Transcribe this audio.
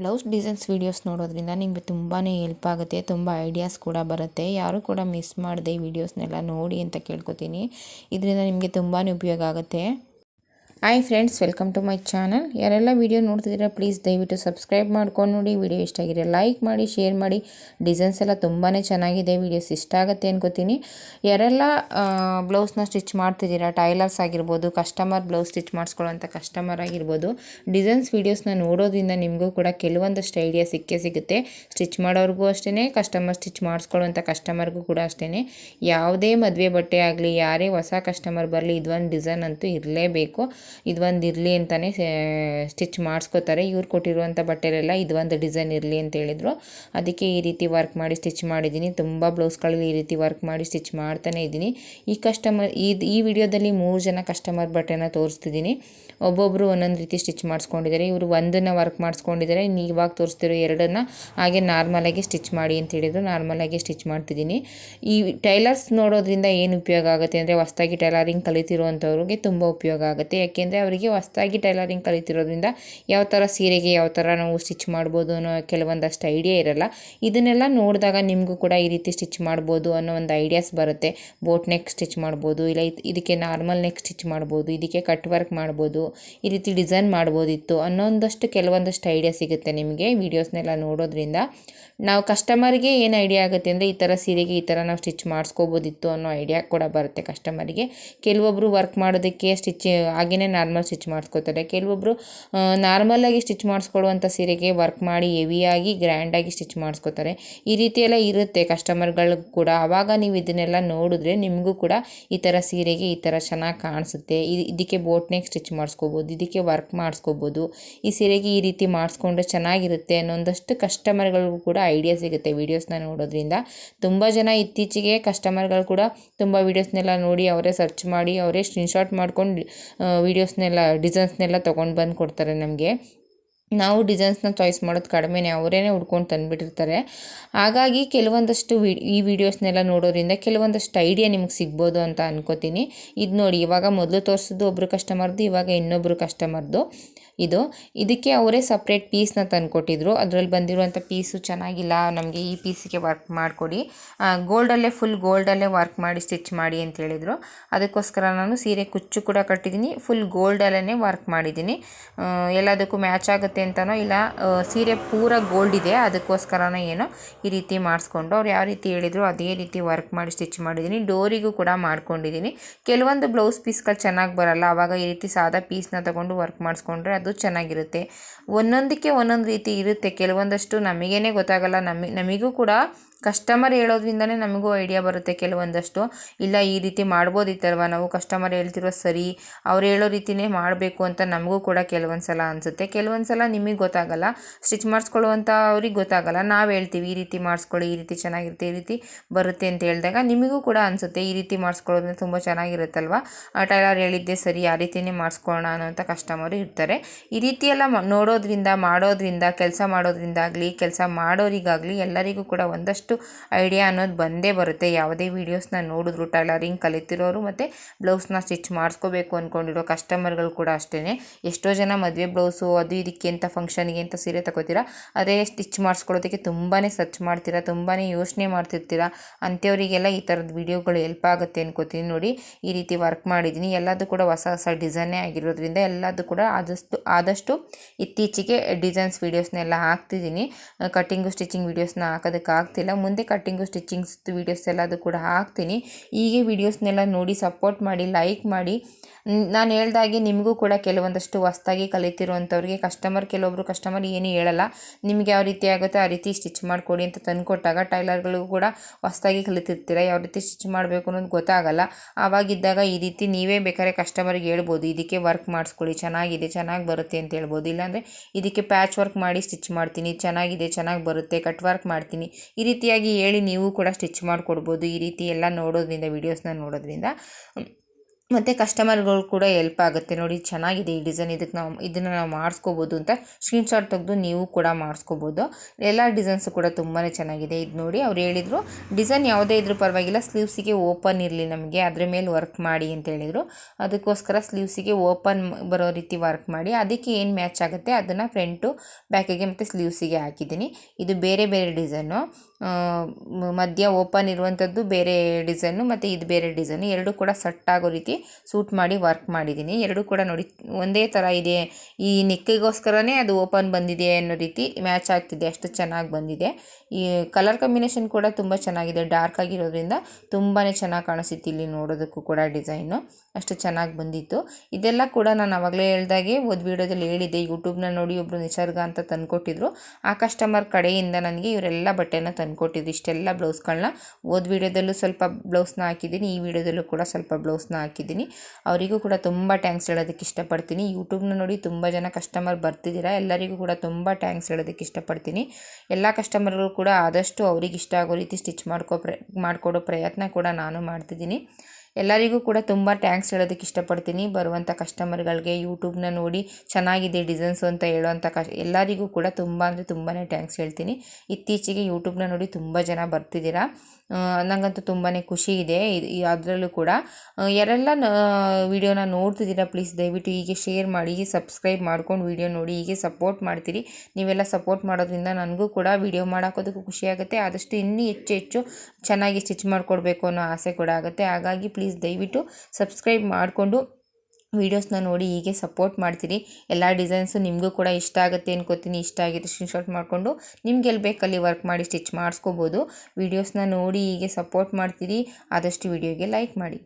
Blouse designs videos ನೋಡೋದ್ರಿಂದ ನಿಮಗೆ ತುಂಬಾ ಹೆಲ್ಪ್ ಆಗುತ್ತೆ, ತುಂಬ ಐಡಿಯಾಸ್ ಕೂಡ ಬರುತ್ತೆ. ಯಾರು ಕೂಡ ಮಿಸ್ ಮಾಡದೆ ವೀಡಿಯೋಸ್ನೆಲ್ಲ ನೋಡಿ ಅಂತ ಕೇಳ್ಕೊತೀನಿ. ಇದರಿಂದ ನಿಮಗೆ ತುಂಬಾ ಉಪಯೋಗ ಆಗುತ್ತೆ. Hi friends welcome to my channel ಯಾರೆಲ್ಲ ವೀಡಿಯೋ ನೋಡ್ತಿದ್ದೀರಾ ಪ್ಲೀಸ್ ದಯವಿಟ್ಟು ಸಬ್ಸ್ಕ್ರೈಬ್ ಮಾಡ್ಕೊಂಡು ನೋಡಿ. ವೀಡಿಯೋ ಇಷ್ಟ ಆಗಿದೆ ಲೈಕ್ ಮಾಡಿ ಶೇರ್ ಮಾಡಿ. ಡಿಸೈನ್ಸ್ ಎಲ್ಲ ತುಂಬಾ ಚೆನ್ನಾಗಿದೆ. ವೀಡಿಯೋಸ್ ಇಷ್ಟ ಆಗುತ್ತೆ ಅನ್ಕೋತೀನಿ. ಯಾರೆಲ್ಲ ಬ್ಲೌಸ್ನ ಸ್ಟಿಚ್ ಮಾಡ್ತಿದ್ದೀರಾ ಟೈಲರ್ಸ್ ಆಗಿರ್ಬೋದು ಕಸ್ಟಮರ್ ಬ್ಲೌಸ್ ಸ್ಟಿಚ್ ಮಾಡಿಸ್ಕೊಳ್ಳೋಂಥ ಕಸ್ಟಮರ್ ಆಗಿರ್ಬೋದು ಡಿಸೈನ್ಸ್ ವೀಡಿಯೋಸ್ನ ನೋಡೋದ್ರಿಂದ ನಿಮಗೂ ಕೂಡ ಕೆಲವೊಂದಷ್ಟು ಐಡಿಯಾ ಸಿಕ್ಕೇ ಸಿಗುತ್ತೆ. ಸ್ಟಿಚ್ ಮಾಡೋರಿಗೂ ಅಷ್ಟೇ ಕಸ್ಟಮರ್ ಸ್ಟಿಚ್ ಮಾಡಿಸ್ಕೊಳ್ಳೋಂಥ ಕಸ್ಟಮರ್ಗೂ ಕೂಡ ಅಷ್ಟೇ ಯಾವುದೇ ಮದುವೆ ಬಟ್ಟೆ ಆಗಲಿ, ಯಾರೇ ಹೊಸ ಕಸ್ಟಮರ್ ಬರಲಿ ಇದೊಂದು ಡಿಸೈನ್ ಅಂತೂ ಇರಲೇಬೇಕು. ಇದು ಒಂದು ಇರಲಿ ಅಂತಲೇ ಸ್ಟಿಚ್ ಮಾಡಿಸ್ಕೋತಾರೆ. ಇವ್ರು ಕೊಟ್ಟಿರುವಂಥ ಬಟ್ಟೆಲೆಲ್ಲ ಇದು ಒಂದು ಡಿಸೈನ್ ಇರಲಿ ಅಂತ ಹೇಳಿದರು. ಅದಕ್ಕೆ ಈ ರೀತಿ ವರ್ಕ್ ಮಾಡಿ ಸ್ಟಿಚ್ ಮಾಡಿದ್ದೀನಿ. ತುಂಬ ಬ್ಲೌಸ್ಗಳಲ್ಲಿ ಈ ರೀತಿ ವರ್ಕ್ ಮಾಡಿ ಸ್ಟಿಚ್ ಮಾಡ್ತಾನೆ ಇದ್ದೀನಿ. ಈ ಕಸ್ಟಮರ್ ಇದು ಈ ವಿಡಿಯೋದಲ್ಲಿ ಮೂರು ಜನ ಕಸ್ಟಮರ್ ಬಟ್ಟೆನ ತೋರಿಸ್ತಿದ್ದೀನಿ. ಒಬ್ಬೊಬ್ಬರು ಒಂದೊಂದು ರೀತಿ ಸ್ಟಿಚ್ ಮಾಡಿಸ್ಕೊಂಡಿದ್ದಾರೆ. ಇವರು ಒಂದನ್ನು ವರ್ಕ್ ಮಾಡಿಸ್ಕೊಂಡಿದ್ದಾರೆ. ಇವಾಗ ತೋರಿಸ್ತಿರೋ ಎರಡನ್ನು ಹಾಗೆ ನಾರ್ಮಲಾಗಿ ಸ್ಟಿಚ್ ಮಾಡಿ ಅಂತ ಹೇಳಿದರು. ನಾರ್ಮಲಾಗಿ ಸ್ಟಿಚ್ ಮಾಡ್ತಿದ್ದೀನಿ. ಈ ಟೈಲರ್ಸ್ ನೋಡೋದ್ರಿಂದ ಏನು ಉಪಯೋಗ ಆಗುತ್ತೆ ಅಂದರೆ ಹೊಸ್ದಾಗಿ ಟೈಲರಿಂಗ್ ಕಲಿತಿರುವಂಥವ್ರಿಗೆ ತುಂಬ ಉಪಯೋಗ ಆಗುತ್ತೆ. ಯಾಕೆಂದರೆ ಅವರಿಗೆ ಹೊಸ್ದಾಗಿ ಟೈಲರಿಂಗ್ ಕಲಿತಿರೋದ್ರಿಂದ ಯಾವ ಥರ ಸೀರೆಗೆ ಯಾವ ಥರ ನಾವು ಸ್ಟಿಚ್ ಮಾಡ್ಬೋದು ಅನ್ನೋ ಕೆಲವೊಂದಷ್ಟು ಐಡಿಯಾ ಇರಲ್ಲ. ಇದನ್ನೆಲ್ಲ ನೋಡಿದಾಗ ನಿಮಗೂ ಕೂಡ ಈ ರೀತಿ ಸ್ಟಿಚ್ ಮಾಡ್ಬೋದು ಅನ್ನೋ ಒಂದು ಐಡಿಯಾಸ್ ಬರುತ್ತೆ. ಬೋಟ್ ನೆಕ್ ಸ್ಟಿಚ್ ಮಾಡ್ಬೋದು, ಇಲ್ಲ ಇದಕ್ಕೆ ನಾರ್ಮಲ್ ನೆಕ್ ಸ್ಟಿಚ್ ಮಾಡ್ಬೋದು, ಇದಕ್ಕೆ ಕಟ್ ವರ್ಕ್ ಮಾಡ್ಬೋದು, ಈ ರೀತಿ ಡಿಸೈನ್ ಮಾಡ್ಬೋದಿತ್ತು ಅನ್ನೋಂದಷ್ಟು ಕೆಲವೊಂದಷ್ಟು ಐಡಿಯಾ ಸಿಗುತ್ತೆ ನಿಮಗೆ ವೀಡಿಯೋಸ್ನೆಲ್ಲ ನೋಡೋದ್ರಿಂದ. ನಾವು ಕಸ್ಟಮರ್ಗೆ ಏನು ಐಡಿಯಾ ಆಗುತ್ತೆ ಅಂದರೆ ಈ ಥರ ಸೀರೆಗೆ ಈ ಥರ ನಾವು ಸ್ಟಿಚ್ ಮಾಡಿಸ್ಕೋಬೋದಿತ್ತು ಅನ್ನೋ ಐಡಿಯಾ ಕೂಡ ಬರುತ್ತೆ ಕಸ್ಟಮರಿಗೆ. ಕೆಲವೊಬ್ಬರು ವರ್ಕ್ ಮಾಡೋದಕ್ಕೆ ಸ್ಟಿಚ್ ಹಾಗೆಯೇ ನಾರ್ಮಲ್ ಸ್ಟಿಚ್ ಮಾಡಿಸ್ಕೋತಾರೆ. ಕೆಲವೊಬ್ಬರು ನಾರ್ಮಲಾಗಿ ಸ್ಟಿಚ್ ಮಾಡಿಸ್ಕೊಳ್ಳುವಂಥ ಸೀರೆಗೆ ವರ್ಕ್ ಮಾಡಿ ಹೆವಿಯಾಗಿ ಗ್ರ್ಯಾಂಡಾಗಿ ಸ್ಟಿಚ್ ಮಾಡಿಸ್ಕೋತಾರೆ. ಈ ರೀತಿ ಎಲ್ಲ ಇರುತ್ತೆ ಕಸ್ಟಮರ್ಗಳು ಕೂಡ. ಆವಾಗ ನೀವು ಇದನ್ನೆಲ್ಲ ನೋಡಿದ್ರೆ ನಿಮಗೂ ಕೂಡ ಈ ಥರ ಸೀರೆಗೆ ಈ ಥರ ಚೆನ್ನಾಗಿ ಕಾಣಿಸುತ್ತೆ. ಇದಕ್ಕೆ ಬೋಟ್ ನೆಕ್ ಸ್ಟಿಚ್ ಮಾಡಿಸ್ಕೋಬೋದು, ಇದಕ್ಕೆ ವರ್ಕ್ ಮಾಡಿಸ್ಕೋಬೋದು. ಈ ಸೀರೆಗೆ ಈ ರೀತಿ ಮಾಡಿಸ್ಕೊಂಡ್ರೆ ಚೆನ್ನಾಗಿರುತ್ತೆ ಅನ್ನೋಂದಷ್ಟು ಕಸ್ಟಮರ್ಗಳಿಗೂ ಕೂಡ ಐಡಿಯಾ ಸಿಗುತ್ತೆ ವೀಡಿಯೋಸ್ನ ನೋಡೋದ್ರಿಂದ. ತುಂಬ ಜನ ಇತ್ತೀಚೆಗೆ ಕಸ್ಟಮರ್ಗಳು ಕೂಡ ತುಂಬ ವೀಡಿಯೋಸ್ನೆಲ್ಲ ನೋಡಿ ಅವರೇ ಸರ್ಚ್ ಮಾಡಿ ಅವರೇ ಸ್ಕ್ರೀನ್ಶಾಟ್ ಮಾಡ್ಕೊಂಡು ವೀಡಿಯೋಸ್ನೆಲ್ಲ ಡಿಸೈನ್ಸ್ನೆಲ್ಲ ತೊಗೊಂಡು ಬಂದು ಕೊಡ್ತಾರೆ ನಮಗೆ. ನಾವು ಡಿಸೈನ್ಸ್ನ ಚಾಯ್ಸ್ ಮಾಡೋದು ಕಡಿಮೆನೇ ಅವರೇ ಹುಡ್ಕೊಂಡು ತಂದುಬಿಟ್ಟಿರ್ತಾರೆ. ಹಾಗಾಗಿ ಕೆಲವೊಂದಷ್ಟು ವಿ, ಈ ವಿಡಿಯೋಸ್ನೆಲ್ಲ ನೋಡೋದ್ರಿಂದ ಕೆಲವೊಂದಷ್ಟು ಐಡಿಯಾ ನಿಮ್ಗೆ ಸಿಗ್ಬೋದು ಅಂತ ಅನ್ಕೋತೀನಿ. ಇದು ನೋಡಿ, ಇವಾಗ ಮೊದಲು ತೋರಿಸಿದ್ದು ಒಬ್ಬರು ಕಸ್ಟಮರ್ದು ಇವಾಗ ಇನ್ನೊಬ್ಬರು ಕಸ್ಟಮರ್ದು ಇದು, ಇದಕ್ಕೆ ಅವರೇ ಸಪ್ರೇಟ್ ಪೀಸ್ನ ತಂದುಕೊಟ್ಟಿದ್ರು. ಅದರಲ್ಲಿ ಬಂದಿರುವಂಥ ಪೀಸು ಚೆನ್ನಾಗಿಲ್ಲ, ನಮಗೆ ಈ ಪೀಸಿಗೆ ವರ್ಕ್ ಮಾಡಿಕೊಡಿ. ಗೋಲ್ಡಲ್ಲೇ ಫುಲ್ ಗೋಲ್ಡಲ್ಲೇ ವರ್ಕ್ ಮಾಡಿ ಸ್ಟಿಚ್ ಮಾಡಿ ಅಂತ ಹೇಳಿದರು. ಅದಕ್ಕೋಸ್ಕರ ನಾನು ಸೀರೆ ಕುಚ್ಚು ಕೂಡ ಕಟ್ಟಿದ್ದೀನಿ ಫುಲ್ ಗೋಲ್ಡಲ್ಲೇ ವರ್ಕ್ ಮಾಡಿದ್ದೀನಿ ಎಲ್ಲದಕ್ಕೂ ಮ್ಯಾಚ್ ಆಗುತ್ತೆ ಅಂತನೋ ಇಲ್ಲ ಸೀರೆ ಪೂರ ಗೋಲ್ಡ್ ಇದೆ, ಅದಕ್ಕೋಸ್ಕರನೋ ಏನೋ ಈ ರೀತಿ ಮಾಡಿಸ್ಕೊಂಡು ಅವ್ರು ಯಾವ ರೀತಿ ಹೇಳಿದ್ರು ಅದೇ ರೀತಿ ವರ್ಕ್ ಮಾಡಿ ಸ್ಟಿಚ್ ಮಾಡಿದ್ದೀನಿ. ಡೋರಿಗೂ ಕೂಡ ಮಾಡ್ಕೊಂಡಿದ್ದೀನಿ. ಕೆಲವೊಂದು ಬ್ಲೌಸ್ ಪೀಸ್ಗಳು ಚೆನ್ನಾಗಿ ಬರಲ್ಲ ಆವಾಗ ಈ ರೀತಿ ಸಾದಾ ಪೀಸ್ನ ತೊಗೊಂಡು ವರ್ಕ್ ಮಾಡಿಸ್ಕೊಂಡ್ರೆ ಅದು ಚೆನ್ನಾಗಿರುತ್ತೆ. ಒಂದೊಂದಕ್ಕೆ ಒಂದೊಂದು ರೀತಿ ಇರುತ್ತೆ, ಕೆಲವೊಂದಷ್ಟು ನಮಗೇನೆ ಗೊತ್ತಾಗಲ್ಲ ನಮಗೆ ನಮಗೂ ಕೂಡ ಕಸ್ಟಮರ್ ಹೇಳೋದ್ರಿಂದನೇ ನಮಗೂ ಐಡಿಯಾ ಬರುತ್ತೆ ಕೆಲವೊಂದಷ್ಟು. ಇಲ್ಲ, ಈ ರೀತಿ ಮಾಡ್ಬೋದಿತ್ತಲ್ವ ನಾವು ಕಸ್ಟಮರ್ ಹೇಳ್ತಿರೋ ಸರಿ, ಅವ್ರು ಹೇಳೋ ರೀತಿನೇ ಮಾಡಬೇಕು ಅಂತ ನಮಗೂ ಕೂಡ ಕೆಲವೊಂದು ಸಲ ಅನಿಸುತ್ತೆ. ಕೆಲವೊಂದು ಸಲ ನಿಮಗೆ ಗೊತ್ತಾಗಲ್ಲ. ಸ್ಟಿಚ್ ಮಾಡಿಸ್ಕೊಳ್ಳುವಂಥ ಅವ್ರಿಗೆ ಗೊತ್ತಾಗಲ್ಲ. ನಾವು ಹೇಳ್ತೀವಿ, ಈ ರೀತಿ ಮಾಡಿಸ್ಕೊಳ್ಳಿ, ಈ ರೀತಿ ಚೆನ್ನಾಗಿರುತ್ತೆ, ಈ ರೀತಿ ಬರುತ್ತೆ ಅಂತ ಹೇಳಿದಾಗ ನಿಮಗೂ ಕೂಡ ಅನಿಸುತ್ತೆ, ಈ ರೀತಿ ಮಾಡಿಸ್ಕೊಳ್ಳೋದ್ರೆ ತುಂಬ ಚೆನ್ನಾಗಿರುತ್ತಲ್ವ? ಟೈಲರ್ ಹೇಳಿದ್ದೆ ಸರಿ, ಆ ರೀತಿಯೇ ಮಾಡಿಸ್ಕೊಳ್ಳೋಣ ಅನ್ನೋಂಥ ಕಸ್ಟಮರು ಇರ್ತಾರೆ. ಈ ರೀತಿ ಎಲ್ಲ ನೋಡೋದ್ರಿಂದ, ಮಾಡೋದ್ರಿಂದ, ಕೆಲಸ ಮಾಡೋದ್ರಿಂದಾಗಲಿ, ಕೆಲಸ ಮಾಡೋರಿಗಾಗಲಿ ಎಲ್ಲರಿಗೂ ಕೂಡ ಒಂದಷ್ಟು ಐಡಿಯಾ ಅನ್ನೋದು ಬಂದೇ ಬರುತ್ತೆ. ಯಾವುದೇ ವೀಡಿಯೋಸ್ನ ನೋಡಿದ್ರು, ಟೈಲರಿಂಗ್ ಕಲಿತಿರೋರು ಮತ್ತು ಬ್ಲೌಸ್ನ ಸ್ಟಿಚ್ ಮಾಡಿಸ್ಕೋಬೇಕು ಅಂದ್ಕೊಂಡಿರೋ ಕಸ್ಟಮರ್ಗಳು ಕೂಡ ಅಷ್ಟೇ ಎಷ್ಟೋ ಜನ ಮದುವೆ ಬ್ಲೌಸು, ಅದು ಇದಕ್ಕೆ ಅಂತ ಫಂಕ್ಷನ್ಗೆ ಅಂತ ಸೀರೆ ತಗೋತೀರಾ, ಅದೇ ಸ್ಟಿಚ್ ಮಾಡಿಸ್ಕೊಳ್ಳೋದಕ್ಕೆ ತುಂಬಾ ಸರ್ಚ್ ಮಾಡ್ತೀರಾ ತುಂಬಾ ಯೋಚನೆ ಮಾಡ್ತಿರ್ತೀರಾ, ಅಂಥವರಿಗೆಲ್ಲ ಈ ಥರದ ವೀಡಿಯೋಗಳು ಹೆಲ್ಪ್ ಆಗುತ್ತೆ ಅನ್ಕೋತೀನಿ ನೋಡಿ. ಈ ರೀತಿ ವರ್ಕ್ ಮಾಡಿದ್ದೀನಿ. ಎಲ್ಲದೂ ಕೂಡ ಹೊಸ ಹೊಸ ಡಿಸೈನೇ ಆಗಿರೋದ್ರಿಂದ ಎಲ್ಲದೂ ಕೂಡ ಆದಷ್ಟು ಆದಷ್ಟು ಇತ್ತೀಚೆಗೆ ಡಿಸೈನ್ಸ್ ವೀಡಿಯೋಸ್ನೆಲ್ಲ ಹಾಕ್ತಿದ್ದೀನಿ. ಕಟ್ಟಿಂಗು ಸ್ಟಿಚಿಂಗ್ ವೀಡಿಯೋಸ್ನ ಹಾಕೋದಕ್ಕೆ ಆಗ್ತಿಲ್ಲ. ಮುಂದೆ ಕಟ್ಟಿಂಗು ಸ್ಟಿಚಿಂಗ್ಸ್ ವೀಡಿಯೋಸ್ ಎಲ್ಲದು ಕೂಡ ಹಾಕ್ತೀನಿ. ಹೀಗೆ ವೀಡಿಯೋಸ್ನೆಲ್ಲ ನೋಡಿ ಸಪೋರ್ಟ್ ಮಾಡಿ ಲೈಕ್ ಮಾಡಿ. ನಾನು ಹೇಳ್ದಾಗೆ ನಿಮಗೂ ಕೂಡ ಕೆಲವೊಂದಷ್ಟು ಹೊಸ್ದಾಗಿ ಕಲಿತಿರುವಂಥವ್ರಿಗೆ ಕಸ್ಟಮರ್ ಕೆಲವೊಬ್ಬರು ಕಸ್ಟಮರ್ ಏನೂ ಹೇಳಲ್ಲ. ನಿಮಗೆ ಯಾವ ರೀತಿ ಆಗುತ್ತೆ ಆ ರೀತಿ ಸ್ಟಿಚ್ ಮಾಡಿಕೊಡಿ ಅಂತ ತಂದುಕೊಟ್ಟಾಗ ಟೈಲರ್ಗಳಿಗೂ ಕೂಡ ಹೊಸದಾಗಿ ಕಲಿತಿರ್ತೀರ, ಯಾವ ರೀತಿ ಸ್ಟಿಚ್ ಮಾಡಬೇಕು ಅನ್ನೋದು ಗೊತ್ತಾಗಲ್ಲ. ಆವಾಗಿದ್ದಾಗ ಈ ರೀತಿ ನೀವೇ ಬೇಕಾದ್ರೆ ಕಸ್ಟಮರ್ಗೆ ಹೇಳ್ಬೋದು, ಇದಕ್ಕೆ ವರ್ಕ್ ಮಾಡಿಸ್ಕೊಳ್ಳಿ, ಚೆನ್ನಾಗಿದೆ, ಚೆನ್ನಾಗಿ ಬರುತ್ತೆ ಅಂತ ಹೇಳ್ಬೋದು. ಇಲ್ಲಾಂದರೆ ಇದಕ್ಕೆ ಪ್ಯಾಚ್ ವರ್ಕ್ ಮಾಡಿ ಸ್ಟಿಚ್ ಮಾಡ್ತೀನಿ, ಚೆನ್ನಾಗಿದೆ, ಚೆನ್ನಾಗಿ ಬರುತ್ತೆ ಕಟ್ ವರ್ಕ್ ಮಾಡ್ತೀನಿ. ಈ ರೀತಿಯಾಗಿ ಹೇಳಿ ನೀವು ಕೂಡ ಸ್ಟಿಚ್ ಮಾಡಿಕೊಡ್ಬೋದು. ಈ ರೀತಿ ಎಲ್ಲ ನೋಡೋದ್ರಿಂದ ವೀಡಿಯೋಸ್ನ ನೋಡೋದ್ರಿಂದ. ಮತ್ತು ಕಸ್ಟಮರ್ಗಳು ಕೂಡ ಎಲ್ಪ್ ಆಗುತ್ತೆ. ನೋಡಿ, ಚೆನ್ನಾಗಿದೆ ಈ ಡಿಸೈನ್ ಇದಕ್ಕೆ ನಾವು, ಇದನ್ನು ನಾವು ಮಾಡಿಸ್ಕೋಬೋದು ಅಂತ ಸ್ಕ್ರೀನ್ಶಾಟ್ ತೆಗೆದು ನೀವು ಕೂಡ ಮಾಡಿಸ್ಕೋಬೋದು. ಎಲ್ಲ ಡಿಸೈನ್ಸು ಕೂಡ ತುಂಬಾ ಚೆನ್ನಾಗಿದೆ. ಇದು ನೋಡಿ, ಅವ್ರು ಹೇಳಿದರು ಡಿಸೈನ್ ಯಾವುದೇ ಇದ್ರೂ ಪರವಾಗಿಲ್ಲ. ಸ್ಲೀವ್ಸಿಗೆ ಓಪನ್ ಇರಲಿ ನಮಗೆ. ಅದ್ರ ಮೇಲೆ ವರ್ಕ್ ಮಾಡಿ ಅಂತ ಹೇಳಿದರು. ಅದಕ್ಕೋಸ್ಕರ ಸ್ಲೀವ್ಸಿಗೆ ಓಪನ್ ಬರೋ ರೀತಿ ವರ್ಕ್ ಮಾಡಿ. ಅದಕ್ಕೆ ಏನು ಮ್ಯಾಚ್ ಆಗುತ್ತೆ? ಅದನ್ನು ಫ್ರಂಟು ಬ್ಯಾಕಿಗೆ ಮತ್ತು ಸ್ಲೀವ್ಸಿಗೆ ಹಾಕಿದ್ದೀನಿ. ಇದು ಬೇರೆ ಬೇರೆ ಡಿಸೈನು ಮಧ್ಯ ಓಪನ್ ಇರುವಂಥದ್ದು ಬೇರೆ ಡಿಸೈನು ಮತ್ತು ಇದು ಬೇರೆ ಡಿಸೈನು. ಎರಡೂ ಕೂಡ ಸಟ್ ಆಗೋ ರೀತಿ ಸೂಟ್ ಮಾಡಿ ವರ್ಕ್ ಮಾಡಿದ್ದೀನಿ. ಎರಡೂ ಕೂಡ ನೋಡಿ, ಒಂದೇ ಥರ ಇದೆ. ಈ ನೆಕ್ಕಿಗೋಸ್ಕರನೇ ಅದು ಓಪನ್ ಬಂದಿದೆ ಅನ್ನೋ ರೀತಿ ಮ್ಯಾಚ್ ಆಗ್ತಿದೆ. ಅಷ್ಟು ಚೆನ್ನಾಗಿ ಬಂದಿದೆ. ಈ ಕಲರ್ ಕಾಂಬಿನೇಷನ್ ಕೂಡ ತುಂಬ ಚೆನ್ನಾಗಿದೆ. ಡಾರ್ಕ್ ಆಗಿರೋದ್ರಿಂದ ತುಂಬಾ ಚೆನ್ನಾಗಿ ಕಾಣಿಸುತ್ತೆ ಇಲ್ಲಿ ನೋಡೋದಕ್ಕೂ ಕೂಡ ಡಿಸೈನು. ಅಷ್ಟು ಚೆನ್ನಾಗಿ ಬಂದಿತ್ತು. ಇದೆಲ್ಲ ಕೂಡ ನಾನು ಆವಾಗಲೇ ಹೇಳ್ದಾಗೆ ಒಂದು ವೀಡಿಯೋದಲ್ಲಿ ಹೇಳಿದ್ದೆ. ಯೂಟ್ಯೂಬ್ನ ನೋಡಿ ಒಬ್ಬರು ನಿಸರ್ಗ ಅಂತ ತಂದುಕೊಟ್ಟಿದ್ರು. ಆ ಕಸ್ಟಮರ್ ಕಡೆಯಿಂದ ನನಗೆ ಇವರೆಲ್ಲ ಬಟ್ಟೆನ ತಂದುಕೊಟ್ಟಿದ್ರು ಇಷ್ಟೆಲ್ಲ ಬ್ಲೌಸ್ಗಳನ್ನ ಓದ್ ವೀಡಿಯೋದಲ್ಲೂ ಸ್ವಲ್ಪ ಬ್ಲೌಸ್ನ ಹಾಕಿದ್ದೀನಿ, ಈ ವಿಡಿಯೋದಲ್ಲೂ ಕೂಡ ಸ್ವಲ್ಪ ಬ್ಲೌಸ್ನ ಹಾಕಿದ್ದೀನಿ. ಅವರಿಗೂ ಕೂಡ ತುಂಬ ಟ್ಯಾಂಕ್ಸ್ ಹೇಳೋದಕ್ಕೆ ಇಷ್ಟಪಡ್ತೀನಿ. ಯೂಟ್ಯೂಬ್ನ ನೋಡಿ ತುಂಬ ಜನ ಕಸ್ಟಮರ್ ಬರ್ತಿದ್ದೀರಾ, ಎಲ್ಲರಿಗೂ ಕೂಡ ತುಂಬ ಟ್ಯಾಂಕ್ಸ್ ಹೇಳೋದಕ್ಕೆ ಇಷ್ಟಪಡ್ತೀನಿ. ಎಲ್ಲ ಕಸ್ಟಮರ್ಗಳು ಕೂಡ ಆದಷ್ಟು ಅವ್ರಿಗೆ ಇಷ್ಟ ಆಗೋ ರೀತಿ ಸ್ಟಿಚ್ ಮಾಡ್ಕೊ ಪ್ರ, ಮಾಡಿಕೊಡೋ ಪ್ರಯತ್ನ ಕೂಡ ನಾನು ಮಾಡ್ತಿದ್ದೀನಿ. ಎಲ್ಲರಿಗೂ ಕೂಡ ತುಂಬ ಥ್ಯಾಂಕ್ಸ್ ಹೇಳೋದಕ್ಕೆ ಇಷ್ಟಪಡ್ತೀನಿ. ಬರುವಂಥ ಕಸ್ಟಮರ್ಗಳಿಗೆ ಯೂಟ್ಯೂಬ್ನ ನೋಡಿ ಚೆನ್ನಾಗಿದೆ ಡಿಸೈನ್ಸು ಅಂತ ಹೇಳೋವಂಥ ಕಷ್ಟ ಎಲ್ಲರಿಗೂ ಕೂಡ ತುಂಬ ಅಂದರೆ ತುಂಬಾ ಥ್ಯಾಂಕ್ಸ್ ಹೇಳ್ತೀನಿ. ಇತ್ತೀಚೆಗೆ ಯೂಟ್ಯೂಬ್ನ ನೋಡಿ ತುಂಬ ಜನ ಬರ್ತಿದ್ದೀರಾ? ನನಗಂತೂ ತುಂಬಾ ಖುಷಿ ಇದೆ. ಅದರಲ್ಲೂ ಕೂಡ. ಯಾರೆಲ್ಲ ವಿಡಿಯೋನ ನೋಡ್ತಿದ್ದೀರಾ ಪ್ಲೀಸ್ ದಯವಿಟ್ಟು ಹೀಗೆ ಶೇರ್ ಮಾಡಿ ಸಬ್ಸ್ಕ್ರೈಬ್ ಮಾಡ್ಕೊಂಡು ವಿಡಿಯೋ ನೋಡಿ, ಹೀಗೆ ಸಪೋರ್ಟ್ ಮಾಡ್ತೀರಿ. ನೀವೆಲ್ಲ ಸಪೋರ್ಟ್ ಮಾಡೋದ್ರಿಂದ ನನಗೂ ಕೂಡ ವಿಡಿಯೋ ಮಾಡೋಕೋದಕ್ಕೂ ಖುಷಿ ಆಗುತ್ತೆ. ಆದಷ್ಟು ಇನ್ನೂ ಹೆಚ್ಚು ಹೆಚ್ಚು ಚೆನ್ನಾಗಿ ಸ್ಟಿಚ್ ಮಾಡಿಕೊಡ್ಬೇಕು ಅನ್ನೋ ಆಸೆ ಕೂಡ ಆಗುತ್ತೆ. ಹಾಗಾಗಿ ಪ್ಲೀಸ್ ದಯವಿಟ್ಟು ಸಬ್ಸ್ಕ್ರೈಬ್ ಮಾಡಿಕೊಂಡು ವೀಡಿಯೋಸ್ನ ನೋಡಿ ಹೀಗೆ ಸಪೋರ್ಟ್ ಮಾಡ್ತೀರಿ. ಎಲ್ಲ ಡಿಸೈನ್ಸು ನಿಮಗೂ ಕೂಡ ಇಷ್ಟ ಆಗುತ್ತೆ ಅನ್ಕೋತೀನಿ. ಇಷ್ಟ ಆಗಿದೆ ಸ್ಕ್ರೀನ್ಶಾಟ್ ಮಾಡಿಕೊಂಡು ನಿಮ್ಗೆ ಎಲ್ಲಿ ಬೇಕಲ್ಲಿ ವರ್ಕ್ ಮಾಡಿ ಸ್ಟಿಚ್ ಮಾಡಿಸ್ಕೋಬೋದು. ವೀಡಿಯೋಸ್ನ ನೋಡಿ ಹೀಗೆ ಸಪೋರ್ಟ್ ಮಾಡ್ತೀರಿ. ಆದಷ್ಟು ವೀಡಿಯೋಗೆ ಲೈಕ್ ಮಾಡಿ.